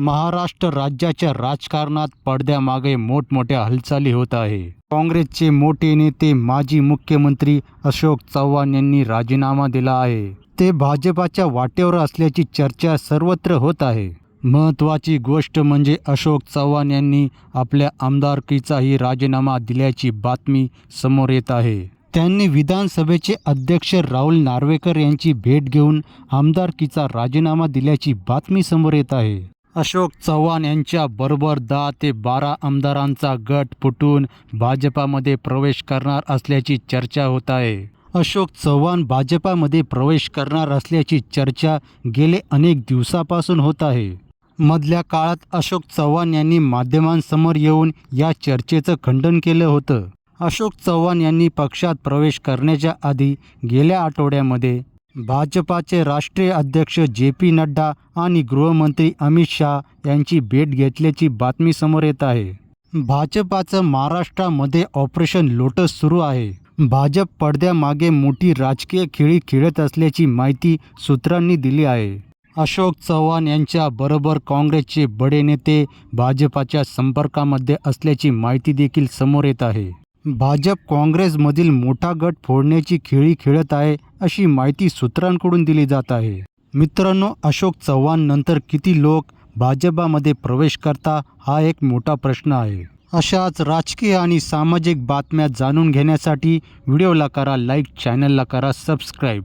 महाराष्ट्र राज्याच्या राजकारणात पडद्यामागे मोठमोठ्या हालचाली होत आहे. काँग्रेसचे मोठे नेते माजी मुख्यमंत्री अशोक चव्हाण यांनी राजीनामा दिला आहे. ते भाजपाच्या वाटेवर असल्याची चर्चा सर्वत्र होत आहे. महत्त्वाची गोष्ट म्हणजे अशोक चव्हाण यांनी आपल्या आमदारकीचाही राजीनामा दिल्याची बातमी समोर येत आहे. त्यांनी विधानसभेचे अध्यक्ष राहुल नार्वेकर यांची भेट घेऊन आमदारकीचा राजीनामा दिल्याची बातमी समोर येत आहे. अशोक चव्हाण यांच्या बरोबर दहा ते बारा आमदारांचा गट फुटून भाजपामध्ये प्रवेश करणार असल्याची चर्चा होत आहे. अशोक चव्हाण भाजपामध्ये प्रवेश करणार असल्याची चर्चा गेले अनेक दिवसापासून होत आहे. मधल्या काळात अशोक चव्हाण यांनी माध्यमांसमोर येऊन या चर्चेचं खंडन केलं होतं. अशोक चव्हाण यांनी पक्षात प्रवेश करण्याच्या आधी गेल्या आठवड्यामध्ये भाजपाचे राष्ट्रीय अध्यक्ष जे पी नड्डा आणि गृहमंत्री अमित शहा यांची भेट घेतल्याची बातमी समोर येत आहे. भाजपाचं महाराष्ट्रामध्ये ऑपरेशन लोटस सुरू आहे. भाजप पडद्यामागे मोठी राजकीय खेळी खेळत असल्याची माहिती सूत्रांनी दिली आहे. अशोक चव्हाण यांच्या बरोबर काँग्रेसचे बडे नेते भाजपाच्या संपर्कामध्ये असल्याची माहिती देखील समोर येत आहे. भाजप काँग्रेसमधील मोठा गट फोडण्याची खेळी खेळत आहे अशी माहिती सूत्रांकडून दिली जात आहे. मित्रांनो अशोक चव्हाण नंतर किती लोक भाजपामध्ये प्रवेश करता हा एक मोठा प्रश्न आहे. अशाच राजकीय आणि सामाजिक बातम्या जाणून घेण्यासाठी व्हिडिओला करा लाईक चॅनलला करा सबस्क्राईब.